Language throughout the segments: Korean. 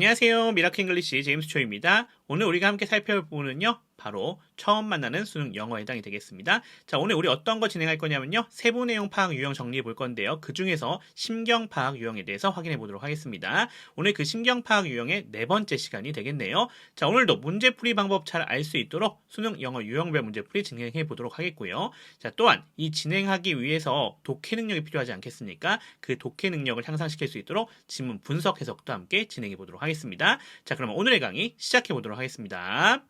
안녕하세요. 미라클 잉글리시 제임스 초입니다. 오늘 우리가 함께 살펴볼 부분은요. 바로 처음 만나는 수능 영어에 해당이 되겠습니다. 자, 오늘 우리 어떤 거 진행할 거냐면요. 세부 내용 파악 유형 정리해 볼 건데요. 그 중에서 심경 파악 유형에 대해서 확인해 보도록 하겠습니다. 오늘 그 심경 파악 유형의 네 번째 시간이 되겠네요. 자, 오늘도 문제풀이 방법 잘 알 수 있도록 수능 영어 유형별 문제풀이 진행해 보도록 하겠고요. 자, 또한 이 진행하기 위해서 독해 능력이 필요하지 않겠습니까? 그 독해 능력을 향상시킬 수 있도록 지문 분석 해석도 함께 진행해 보도록 하겠습니다. 자, 그러면 오늘의 강의 시작해 보도록 하겠습니다.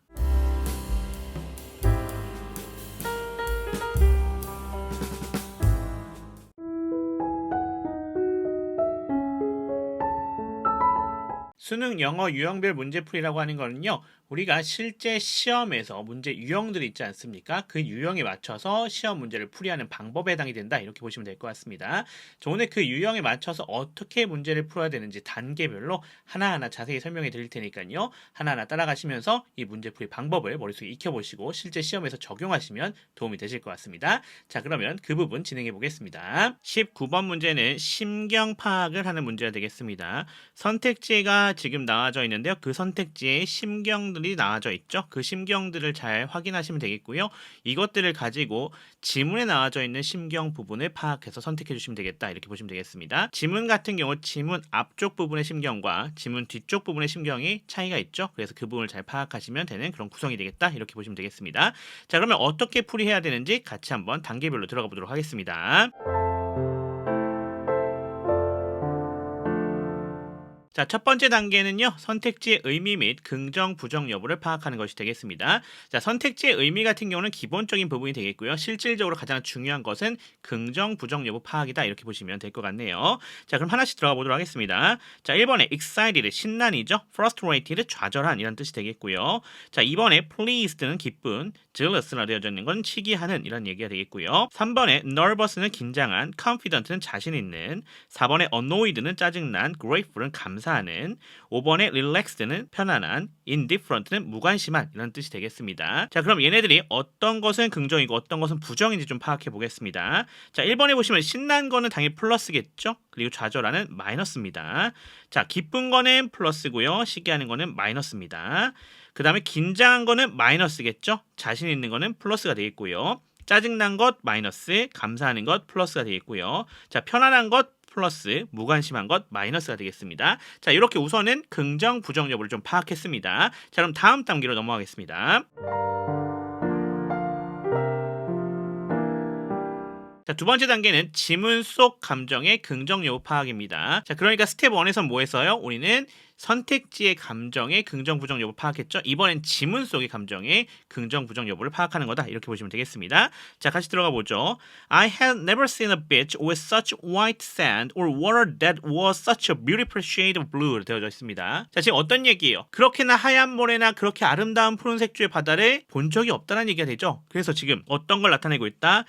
수능 영어 유형별 문제풀이라고 하는 거는요, 우리가 실제 시험에서 문제 유형들이 있지 않습니까? 그 유형에 맞춰서 시험 문제를 풀이하는 방법에 해당이 된다. 이렇게 보시면 될 것 같습니다. 자, 오늘 그 유형에 맞춰서 어떻게 문제를 풀어야 되는지 단계별로 하나하나 자세히 설명해 드릴 테니까요. 하나하나 따라가시면서 이 문제풀이 방법을 머릿속에 익혀보시고 실제 시험에서 적용하시면 도움이 되실 것 같습니다. 자, 그러면 그 부분 진행해 보겠습니다. 19번 문제는 심경 파악을 하는 문제가 되겠습니다. 선택지가 지금 나와져 있는데요. 그 선택지에 심경들 이 나와져 있죠. 그 심경들을 잘 확인하시면 되겠고요. 이것들을 가지고 지문에 나와져 있는 심경 부분을 파악해서 선택해 주시면 되겠다. 이렇게 보시면 되겠습니다. 지문 같은 경우 지문 앞쪽 부분의 심경과 지문 뒤쪽 부분의 심경이 차이가 있죠. 그래서 그 부분을 잘 파악하시면 되는 그런 구성이 되겠다. 이렇게 보시면 되겠습니다. 자, 그러면 어떻게 풀이해야 되는지 같이 한번 단계별로 들어가 보도록 하겠습니다. 자, 첫 번째 단계는요, 선택지의 의미 및 긍정, 부정 여부를 파악하는 것이 되겠습니다. 자, 선택지의 의미 같은 경우는 기본적인 부분이 되겠고요. 실질적으로 가장 중요한 것은 긍정, 부정 여부 파악이다. 이렇게 보시면 될 것 같네요. 자, 그럼 하나씩 들어가 보도록 하겠습니다. 자, 1번에 excited, 신난이죠. frustrated, 좌절한 이런 뜻이 되겠고요. 자, 2번에 pleased는 기쁜, jealous라 되어져 있는 건 치기하는 이런 얘기가 되겠고요. 3번에 nervous는 긴장한, confident는 자신 있는, 4번에 annoyed는 짜증난, grateful은 감사하는, 5번에 relaxed는 편안한, indifferent는 무관심한 이런 뜻이 되겠습니다. 자, 그럼 얘네들이 어떤 것은 긍정이고 어떤 것은 부정인지 좀 파악해 보겠습니다. 자, 1번에 보시면 신난 거는 당연히 플러스겠죠? 그리고 좌절하는 마이너스입니다. 자, 기쁜 거는 플러스고요. 시기하는 거는 마이너스입니다. 그 다음에 긴장한 거는 마이너스겠죠? 자신 있는 거는 플러스가 되겠고요. 짜증난 것 마이너스, 감사하는 것 플러스가 되겠고요. 자, 편안한 것 플러스, 무관심한 것 마이너스가 되겠습니다. 자, 이렇게 우선은 긍정, 부정 여부를 좀 파악했습니다. 자, 그럼 다음 단계로 넘어가겠습니다. 자, 두 번째 단계는 지문 속 감정의 긍정 여부 파악입니다. 자, 그러니까 스텝 1에서 뭐 했어요? 우리는 선택지의 감정의 긍정 부정 여부 파악했죠. 이번엔 지문 속의 감정의 긍정 부정 여부를 파악하는 거다. 이렇게 보시면 되겠습니다. 자, 같이 들어가 보죠. I had never seen a beach with such white sand or water that was such a beautiful shade of blue 되어져 있습니다. 자, 지금 어떤 얘기예요? 그렇게나 하얀 모래나 그렇게 아름다운 푸른색 주의 바다를 본 적이 없다는 얘기가 되죠. 그래서 지금 어떤 걸 나타내고 있다?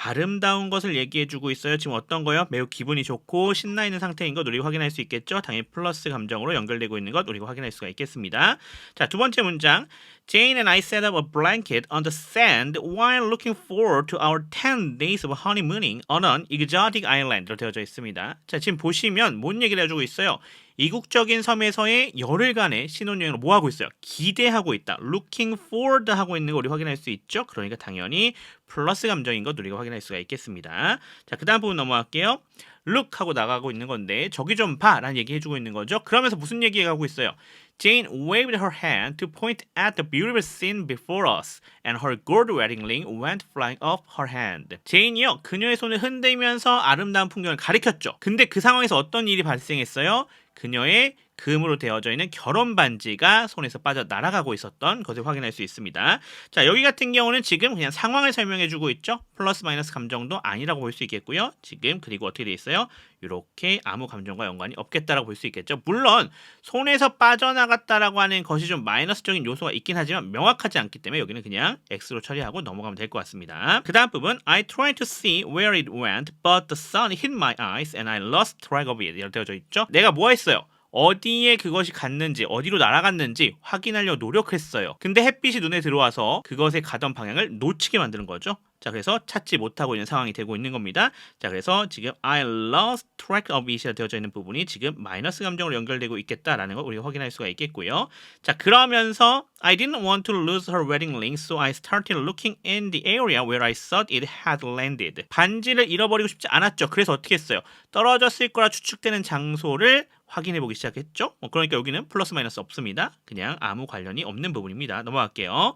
아름다운 것을 얘기해주고 있어요. 지금 어떤 거요? 매우 기분이 좋고 신나 있는 상태인 것 우리가 확인할 수 있겠죠. 당연히 플러스 감정으로 연결되고 있는 것 우리가 확인할 수가 있겠습니다. 자, 두 번째 문장. Jane and I set up a blanket on the sand while looking forward to our 10 days of honeymooning on an exotic island로 되어져 있습니다. 자, 지금 보시면 뭔 얘기를 해주고 있어요? 이국적인 섬에서의 열흘간의 신혼여행을 뭐 하고 있어요? 기대하고 있다. looking forward 하고 있는 거 우리 확인할 수 있죠? 그러니까 당연히 플러스 감정인 것 우리가 확인할 수가 있겠습니다. 자, 그 다음 부분 넘어갈게요. look 하고 나가고 있는 건데 저기 좀 봐 라는 얘기 해주고 있는 거죠. 그러면서 무슨 얘기 하고 있어요? Jane waved her hand to point at the beautiful scene before us, and her gold wedding ring went flying off her hand. 제인이요, 그녀의 손을 흔들면서 아름다운 풍경을 가리켰죠. 근데 그 상황에서 어떤 일이 발생했어요? 그녀의 금으로 되어져 있는 결혼 반지가 손에서 빠져 날아가고 있었던 것을 확인할 수 있습니다. 자, 여기 같은 경우는 지금 그냥 상황을 설명해 주고 있죠. 플러스 마이너스 감정도 아니라고 볼 수 있겠고요. 지금 그리고 어떻게 돼 있어요? 이렇게 아무 감정과 연관이 없겠다라고 볼 수 있겠죠. 물론 손에서 빠져나갔다라고 하는 것이 좀 마이너스적인 요소가 있긴 하지만 명확하지 않기 때문에 여기는 그냥 X로 처리하고 넘어가면 될 것 같습니다. 그 다음 부분 I tried to see where it went, but the sun hit my eyes and I lost track of it. 이렇게 되어져 있죠. 내가 뭐 했어요? 어디에 그것이 갔는지 어디로 날아갔는지 확인하려 노력했어요. 근데 햇빛이 눈에 들어와서 그것에 가던 방향을 놓치게 만드는 거죠. 자, 그래서 찾지 못하고 있는 상황이 되고 있는 겁니다. 자, 그래서 지금 I lost track of it이 되어져 있는 부분이 지금 마이너스 감정으로 연결되고 있겠다라는 걸 우리가 확인할 수가 있겠고요. 자, 그러면서 I didn't want to lose her wedding ring, so I started looking in the area where I thought it had landed. 반지를 잃어버리고 싶지 않았죠. 그래서 어떻게 했어요? 떨어졌을 거라 추측되는 장소를 확인해 보기 시작했죠. 뭐 그러니까 여기는 플러스 마이너스 없습니다. 그냥 아무 관련이 없는 부분입니다. 넘어갈게요.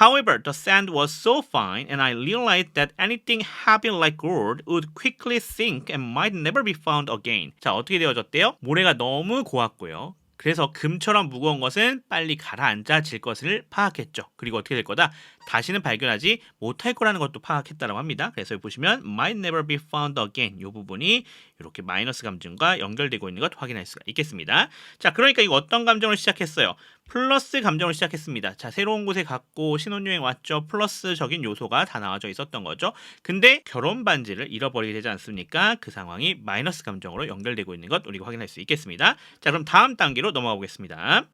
However, the sand was so fine and I realized that anything heavy like gold would quickly sink and might never be found again. 자, 어떻게 되어졌대요? 모래가 너무 고왔고요. 그래서 금처럼 무거운 것은 빨리 가라앉아 질 것을 파악했죠. 그리고 어떻게 될 거다? 다시는 발견하지 못할 거라는 것도 파악했다라고 합니다. 그래서 여기 보시면 might never be found again 이 부분이 이렇게 마이너스 감정과 연결되고 있는 것 확인할 수가 있겠습니다. 자, 그러니까 이거 어떤 감정을 시작했어요? 플러스 감정을 시작했습니다. 자, 새로운 곳에 갔고 신혼여행 왔죠. 플러스적인 요소가 다 나와져 있었던 거죠. 근데 결혼 반지를 잃어버리게 되지 않습니까? 그 상황이 마이너스 감정으로 연결되고 있는 것 우리가 확인할 수 있겠습니다. 자, 그럼 다음 단계로 넘어가 보겠습니다.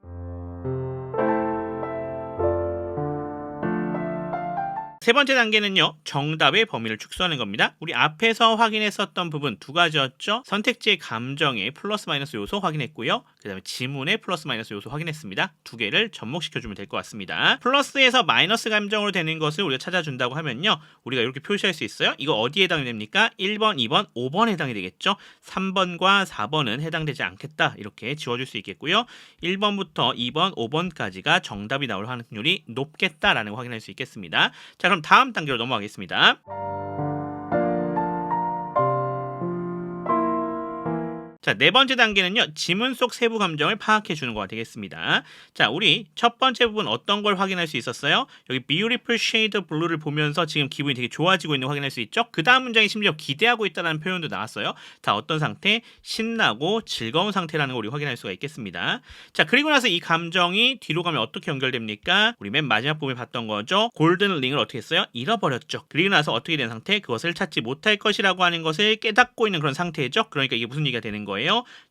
세 번째 단계는요, 정답의 범위를 축소하는 겁니다. 우리 앞에서 확인했었던 부분 두 가지였죠. 선택지의 감정의 플러스 마이너스 요소 확인했고요. 그 다음에 지문의 플러스 마이너스 요소 확인했습니다. 두 개를 접목시켜주면 될 것 같습니다. 플러스에서 마이너스 감정으로 되는 것을 우리가 찾아준다고 하면요. 우리가 이렇게 표시할 수 있어요. 이거 어디에 해당이 됩니까? 1번, 2번, 5번에 해당이 되겠죠. 3번과 4번은 해당되지 않겠다. 이렇게 지워줄 수 있겠고요. 1번부터 2번, 5번까지가 정답이 나올 확률이 높겠다라는 거 확인할 수 있겠습니다. 자, 그럼 다음 단계로 넘어가겠습니다. 자, 네 번째 단계는요. 지문 속 세부 감정을 파악해 주는 거가 되겠습니다. 자, 우리 첫 번째 부분 어떤 걸 확인할 수 있었어요? 여기 beautiful shade of blue를 보면서 지금 기분이 되게 좋아지고 있는 거 확인할 수 있죠? 그 다음 문장이 심지어 기대하고 있다는 표현도 나왔어요. 다 어떤 상태? 신나고 즐거운 상태라는 걸 우리 확인할 수가 있겠습니다. 자, 그리고 나서 이 감정이 뒤로 가면 어떻게 연결됩니까? 우리 맨 마지막 부분에 봤던 거죠. 골든 링을 어떻게 했어요? 잃어버렸죠. 그리고 나서 어떻게 된 상태? 그것을 찾지 못할 것이라고 하는 것을 깨닫고 있는 그런 상태죠. 그러니까 이게 무슨 얘기가 되는 거예요?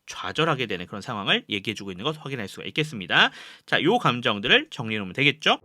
좌절하게 되는 그런 상황을 얘기해주고 있는 것 확인할 수가 있겠습니다. 자, 요 감정들을 정리해 놓으면 되겠죠?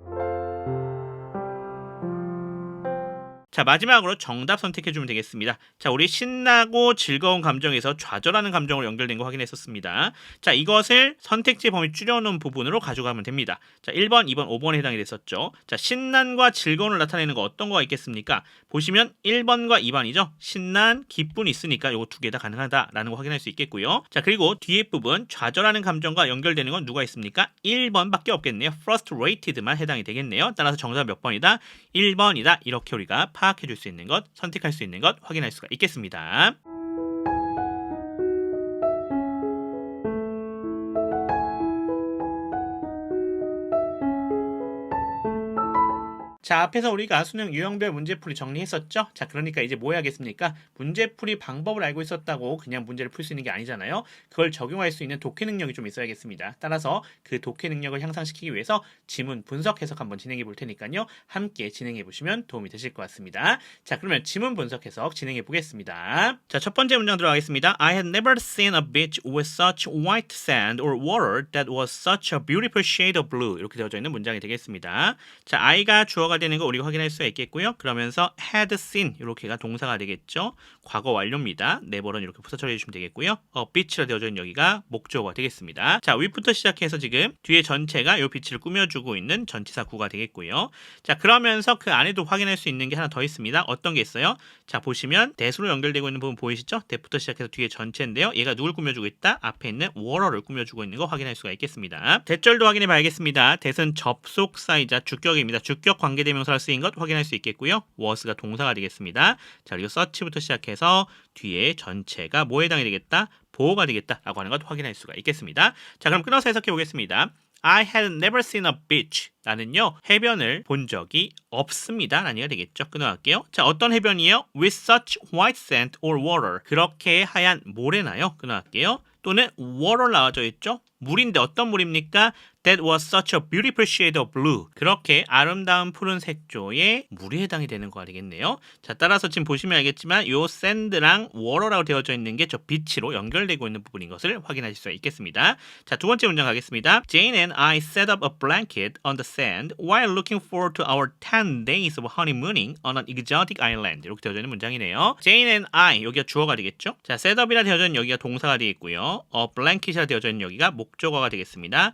자, 마지막으로 정답 선택해 주면 되겠습니다. 자, 우리 신나고 즐거운 감정에서 좌절하는 감정으로 연결된 거 확인했었습니다. 자, 이것을 선택지 범위 줄여놓은 부분으로 가져가면 됩니다. 자, 1번, 2번, 5번에 해당이 됐었죠. 자, 신난과 즐거움을 나타내는 거 어떤 거가 있겠습니까? 보시면 1번과 2번이죠. 신난, 기쁨이 있으니까 요거 두 개 다 가능하다라는 거 확인할 수 있겠고요. 자, 그리고 뒤에 부분 좌절하는 감정과 연결되는 건 누가 있습니까? 1번밖에 없겠네요. frustrated만 해당이 되겠네요. 따라서 정답 몇 번이다? 1번이다. 이렇게 우리가 파악해 줄 수 있는 것, 선택할 수 있는 것 확인할 수가 있겠습니다. 자, 앞에서 우리가 수능 유형별 문제풀이 정리했었죠? 자, 그러니까 이제 뭐 해야겠습니까? 문제풀이 방법을 알고 있었다고 그냥 문제를 풀 수 있는 게 아니잖아요. 그걸 적용할 수 있는 독해 능력이 좀 있어야겠습니다. 따라서 그 독해 능력을 향상시키기 위해서 지문 분석 해석 한번 진행해 볼 테니까요. 함께 진행해 보시면 도움이 되실 것 같습니다. 자, 그러면 지문 분석 해석 진행해 보겠습니다. 자, 첫 번째 문장 들어가겠습니다. I had never seen a beach with such white sand or water that was such a beautiful shade of blue. 이렇게 되어져 있는 문장이 되겠습니다. 자, I가 주어가 되는 거 우리가 확인할 수가 있겠고요. 그러면서 had seen 이렇게가 동사가 되겠죠. 과거 완료입니다. 네버는 이렇게 부사 처리해 주시면 되겠고요. 어, beach라 되어져 있는 여기가 목적어가 되겠습니다. 자, 위부터 시작해서 지금 뒤에 전체가 이 빛을 꾸며주고 있는 전치사 구가 되겠고요. 자, 그러면서 그 안에도 확인할 수 있는 게 하나 더 있습니다. 어떤 게 있어요? 자, 보시면 대수로 연결되고 있는 부분 보이시죠? 대부터 시작해서 뒤에 전체인데요. 얘가 누굴 꾸며주고 있다? 앞에 있는 water를 꾸며주고 있는 거 확인할 수가 있겠습니다. 대절도 확인해 봐야겠습니다. 대은 접속사이자 주격입니다. 주격 관계대 명사로 쓰인 것 확인할 수 있겠고요. was가 동사가 되겠습니다. 자, 그리고 search부터 시작해서 뒤에 전체가 뭐에 해당이 되겠다? 보호가 되겠다라고 하는 것 확인할 수가 있겠습니다. 자, 그럼 끊어서 해석해 보겠습니다. I had never seen a beach. 나는요, 해변을 본 적이 없습니다. 라는 얘기가 되겠죠. 끊어갈게요. 자, 어떤 해변이에요? With such white sand or water. 그렇게 하얀 모래나요? 끊어갈게요. 또는 water 나와져 있죠? 물인데 어떤 물입니까? That was such a beautiful shade of blue. 그렇게 아름다운 푸른 색조의 물이 해당이 되는 거가 되겠네요. 자, 따라서 지금 보시면 알겠지만 요 sand랑 water라고 되어져 있는 게 저 빛으로 연결되고 있는 부분인 것을 확인하실 수가 있겠습니다. 자, 두 번째 문장 가겠습니다. Jane and I set up a blanket on the sand while looking forward to our 10 days of honeymooning on an exotic island. 이렇게 되어져 있는 문장이네요. Jane and I 여기가 주어가 되겠죠? 자, setup이라 되어져 있는 여기가 동사가 되겠고요. 어, blanket이라 되어져 있는 여기가 목적어가 되겠습니다.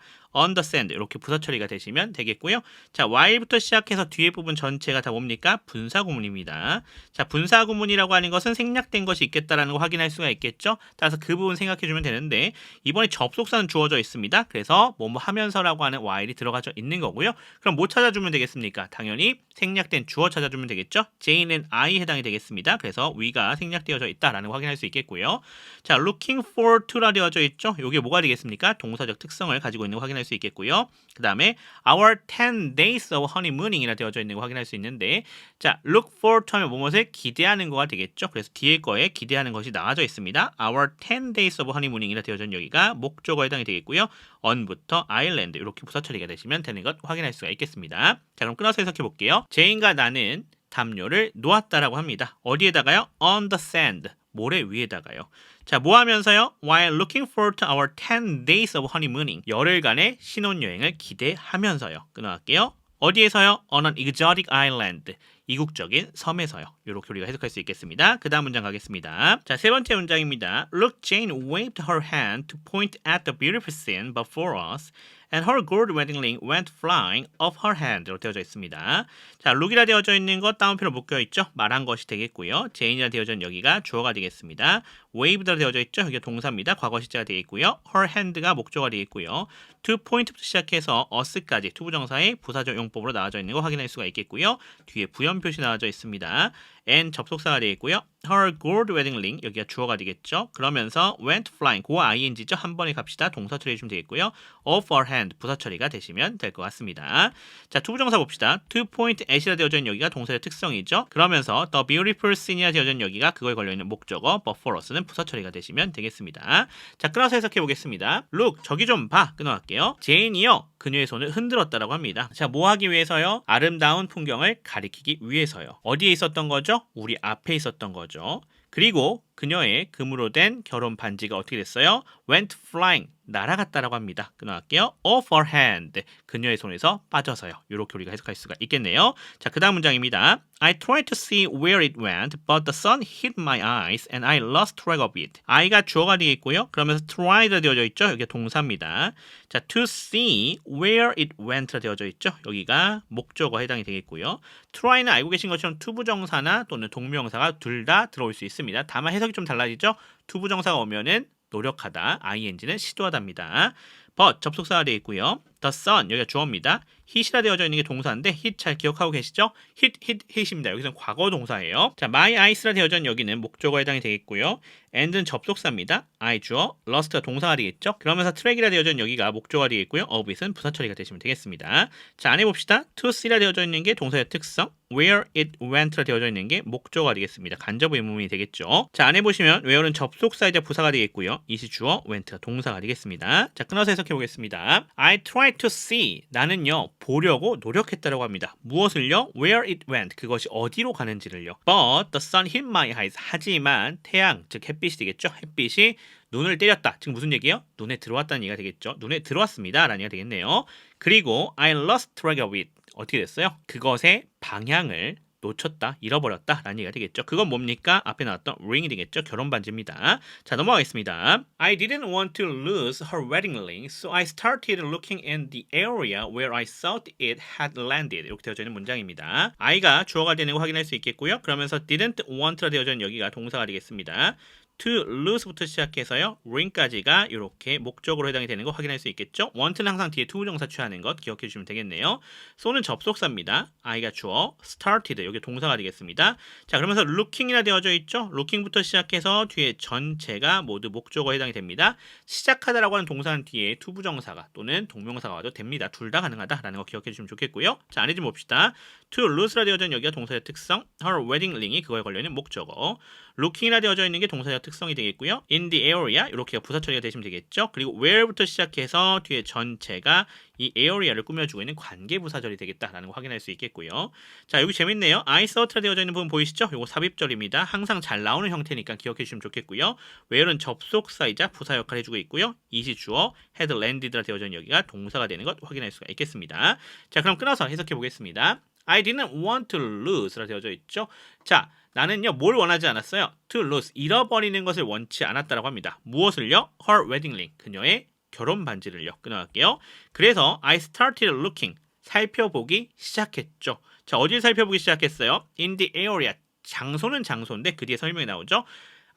Sand 이렇게 부사 처리가 되시면 되겠고요. 자, while부터 시작해서 뒤에 부분 전체가 다 뭡니까? 분사 구문입니다. 자, 분사 구문이라고 하는 것은 생략된 것이 있겠다라는 거 확인할 수가 있겠죠. 따라서 그 부분 생각해 주면 되는데 이번에 접속사는 주어져 있습니다. 그래서 뭐뭐 하면서라고 하는 while이 들어가져 있는 거고요. 그럼 뭐 찾아주면 되겠습니까? 당연히 생략된 주어 찾아주면 되겠죠. Jane and I 해당이 되겠습니다. 그래서 we가 생략되어져 있다라는 거 확인할 수 있겠고요. 자, looking for to라 되어져 있죠. 이게 뭐가 되겠습니까? 동사적 특성을 가지고 있는 거 확인할 수 있겠고요. 그 다음에 our 10 days of honeymooning이라 되어져 있는 거 확인할 수 있는데 자, look for to 하면 무엇을 기대하는 거가 되겠죠. 그래서 뒤에 거에 기대하는 것이 나와져 있습니다. our 10 days of honeymooning이라 되어져 여기가 목적어에 해당이 되겠고요. on부터 island 이렇게 부사 처리가 되시면 되는 것 확인할 수가 있겠습니다. 자, 그럼 끊어서 해석해 볼게요. 제인과 나는 담요를 놓았다라고 합니다. 어디에다가요? on the sand. 모래 위에다가요. 자, 뭐 하면서요? While looking forward to our 10 days of honeymooning. 열흘간의 신혼여행을 기대하면서요. 끊어갈게요. 어디에서요? On an exotic island. 이국적인 섬에서요. 이렇게 우리가 해석할 수 있겠습니다. 그 다음 문장 가겠습니다. 자, 세 번째 문장입니다. Look, Jane waved her hand to point at the beautiful scene before us. And her gold wedding ring went flying off her hand로 되어져 있습니다. 자, 룩이라 되어져 있는 것 다운표로 묶여 있죠. 말한 것이 되겠고요. 제인이라 있는 여기가 주어가 되겠습니다. Wave라 되어져 있죠. 여기가 동사입니다. 과거 시제가 되겠고요. her hand가 목조가 되겠고요. to point부터 시작해서 us까지 투부정사의 부사적 용법으로 나와져 있는 거 확인할 수가 있겠고요. 뒤에 부연 표시 나와져 있습니다. and 접속사가 되겠고요. her gold wedding ring 여기가 주어가 되겠죠. 그러면서 went flying 고와 ing죠. 한 번에 갑시다. 동사 처리해 주면 되겠고요. off her hand 부사 처리가 되시면 될 것 같습니다. 자, 투부정사 봅시다. to point at이라 되어져 있는 여기가 동사의 특성이죠. 그러면서 the beautiful scene이라 되어져 있는 여기가 그거에 걸려 있는 목적어 before us는 부사 처리가 되시면 되겠습니다. 자, 끊어서 해석해 보겠습니다. look 저기 좀 봐. 끊어갈게요. 제인이요. 그녀의 손을 흔들었다라고 합니다. 자, 뭐 하기 위해서요? 아름다운 풍경을 가리키기 위해서요. 어디에 있었던 거죠? 우리 앞에 있었던 거죠. 그리고 그녀의 금으로 된 결혼 반지가 어떻게 됐어요? went flying 날아갔다라고 합니다. 끊어갈게요. off her hand 그녀의 손에서 빠져서요. 이렇게 우리가 해석할 수가 있겠네요. 자, 그다음 문장입니다. I tried to see where it went, but the sun hit my eyes and I lost track of it. I가 주어가 되겠고요. 그러면서 tried 되어져 있죠. 여기 동사입니다. 자, to see where it went가 되어져 있죠. 여기가 목적어 해당이 되겠고요. try는 알고 계신 것처럼 투부정사나 또는 동명사가 둘 다 들어올 수 있습니다. 다만 해석 이 좀 달라지죠. 투부정사가 오면은 노력하다, ing는 시도하다입니다. But 접속사가 되어 있고요. the sun 여기가 주어입니다. hit이라 되어져 있는 게 동사인데 hit 잘 기억하고 계시죠? hit, hit, hit입니다. 여기서는 과거 동사예요. 자, my eyes라 되어져 있는 여기는 목적어에 해당이 되겠고요. and는 접속사입니다. I 주어, lost가 동사가 되겠죠? 그러면서 track이라 되어져 있는 여기가 목적어가 되겠고요. of it은 부사 처리가 되시면 되겠습니다. 자, 안에 봅시다. to see라 되어져 있는 게 동사의 특성, where it went라 되어져 있는 게 목적어가 되겠습니다. 간접 의문이 되겠죠. 자, 안에 보시면 where는 접속사이자 부사가 되겠고요. it이 주어, went가 동사가 되겠습니다. 자, 끊어서 해석해 보겠습니다. I tried to see. 나는요, 보려고 노력했다라고 합니다. 무엇을요? Where it went. 그것이 어디로 가는지를요. But the sun hit my eyes. 하지만 태양, 즉 햇빛이 되겠죠. 햇빛이 눈을 때렸다. 지금 무슨 얘기예요? 눈에 들어왔다는 얘기가 되겠죠. 눈에 들어왔습니다. 라는 얘기가 되겠네요. 그리고 I lost track of it. 어떻게 됐어요? 그것의 방향을 놓쳤다, 잃어버렸다 라는 얘기가 되겠죠. 그건 뭡니까? 앞에 나왔던 ring이 되겠죠. 결혼 반지입니다. 자, 넘어가겠습니다. I didn't want to lose her wedding ring, so I started looking in the area where I thought it had landed. 이렇게 되어져 있는 문장입니다. I가 주어가 되는 거 확인할 수 있겠고요. 그러면서 didn't want라 되어져 있는 여기가 동사가 되겠습니다. To lose부터 시작해서요 ring까지가 이렇게 목적으로 해당이 되는 거 확인할 수 있겠죠. want는 항상 뒤에 투부정사 취하는 것 기억해 주시면 되겠네요. so는 접속사입니다. I가 주어, started 여기 동사가 되겠습니다. 자 그러면서 looking이라 되어져 있죠. looking부터 시작해서 뒤에 전체가 모두 목적어에 해당이 됩니다. 시작하다라고 하는 동사는 뒤에 투부정사가 또는 동명사가 와도 됩니다. 둘 다 가능하다라는 거 기억해 주시면 좋겠고요. 자 안에 좀 봅시다. to lose라 되어져 있는 여기가 동사의 특성, her wedding ring이 그거에 걸려 있는 목적어. looking이라 되어져 있는 게 동사의 특성이 되겠고요. in the area 이렇게 부사 처리가 되시면 되겠죠. 그리고 where부터 시작해서 뒤에 전체가 이 area를 꾸며주고 있는 관계 부사절이 되겠다라는 거 확인할 수 있겠고요. 자 여기 재밌네요. I thought가 되어져 있는 부분 보이시죠? 이거 삽입절입니다. 항상 잘 나오는 형태니까 기억해 주시면 좋겠고요. where는 접속사이자 부사 역할을 해주고 있고요. 이시 주어 had landed가 되어져 있는 여기가 동사가 되는 것 확인할 수가 있겠습니다. 자 그럼 끊어서 해석해 보겠습니다. I didn't want to lose라 되어져 있죠. 자, 나는요 뭘 원하지 않았어요. To lose 잃어버리는 것을 원치 않았다라고 합니다. 무엇을요? Her wedding ring 그녀의 결혼 반지를요. 끊어갈게요. 그래서 I started looking 살펴보기 시작했죠. 자, 어딜 살펴보기 시작했어요? In the area 장소는 장소인데 그 뒤에 설명이 나오죠.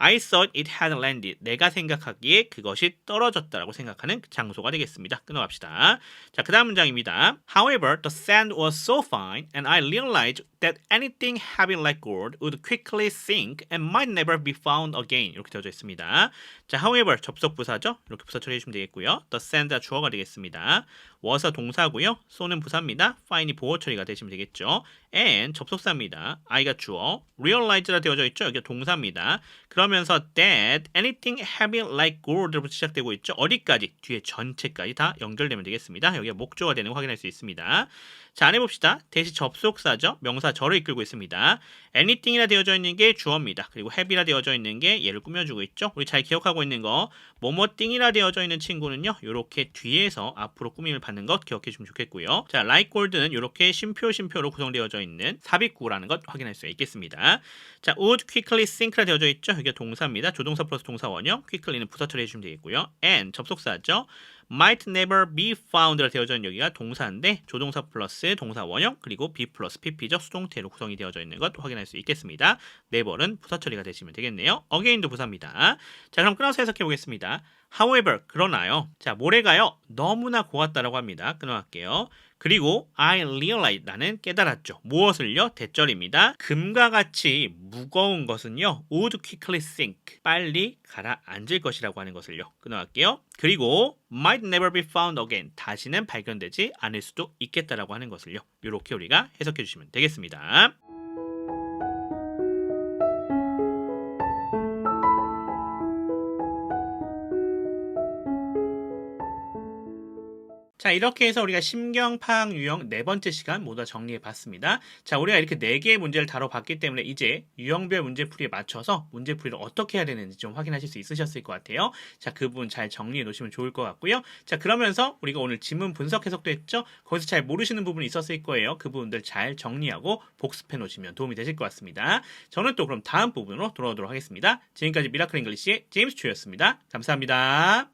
I thought it had landed. 내가 생각하기에 그것이 떨어졌다라고 생각하는 장소가 되겠습니다. 끊어갑시다. 자, 그 다음 문장입니다. However, the sand was so fine and I realized that anything heavy like gold would quickly sink and might never be found again. 이렇게 되어져 있습니다. 자, however, 접속 부사죠? 이렇게 부사 처리해주시면 되겠고요. The sand가 주어가 되겠습니다. was가 동사고요. so는 부사입니다. fine이 보호 처리가 되시면 되겠죠. And 접속사입니다. I가 주어, realize가 되어져 있죠. 여기 동사입니다. 그러면서 that anything heavy like gold부터 시작되고 있죠. 어디까지? 뒤에 전체까지 다 연결되면 되겠습니다. 여기가 목조가 되는 거 확인할 수 있습니다. 자, 안 해 봅시다. 대시 접속사죠. 명사 저를 이끌고 있습니다. anything이라 되어져 있는 게 주어입니다. 그리고 have이라 되어져 있는 게 얘를 꾸며주고 있죠. 우리 잘 기억하고 있는 거 뭐뭐 띵이라 되어져 있는 친구는요. 이렇게 뒤에서 앞으로 꾸밈을 받는 것 기억해 주면 좋겠고요. 자, like gold는 이렇게 쉼표 쉼표로 구성되어져 있는 삽입구라는 것 확인할 수 있겠습니다. 자, would quickly sink라 되어져 있죠. 이게 동사입니다. 조동사 플러스 동사 원형. quickly는 부사 처리 해 주시면 되겠고요. and 접속사죠. Might never be found라 되어져 있는 여기가 동사인데 조동사 플러스 동사 원형 그리고 be 플러스 pp죠 수동태로 구성이 되어져 있는 것 확인할 수 있겠습니다. never는 부사 처리가 되시면 되겠네요. again도 부사입니다. 자 그럼 끊어서 해석해 보겠습니다. However 그러나요. 자 모래가요 너무나 고왔다라고 합니다. 끊어갈게요. 그리고 I realize 나는 깨달았죠. 무엇을요? 대절입니다. 금과 같이 무거운 것은요. would quickly sink 빨리 가라앉을 것이라고 하는 것을요. 끊어갈게요. 그리고 might never be found again 다시는 발견되지 않을 수도 있겠다라고 하는 것을요. 이렇게 우리가 해석해 주시면 되겠습니다. 자, 이렇게 해서 우리가 심경 파악 유형 네 번째 시간 모두 다 정리해 봤습니다. 자, 우리가 이렇게 네 개의 문제를 다뤄봤기 때문에 이제 유형별 문제풀이에 맞춰서 문제풀이를 어떻게 해야 되는지 좀 확인하실 수 있으셨을 것 같아요. 자, 그 부분 잘 정리해 놓으시면 좋을 것 같고요. 자, 그러면서 우리가 오늘 지문 분석 해석도 했죠? 거기서 잘 모르시는 부분이 있었을 거예요. 그 부분들 잘 정리하고 복습해 놓으시면 도움이 되실 것 같습니다. 저는 또 그럼 다음 부분으로 돌아오도록 하겠습니다. 지금까지 미라클 잉글리시의 제임스 추였습니다. 감사합니다.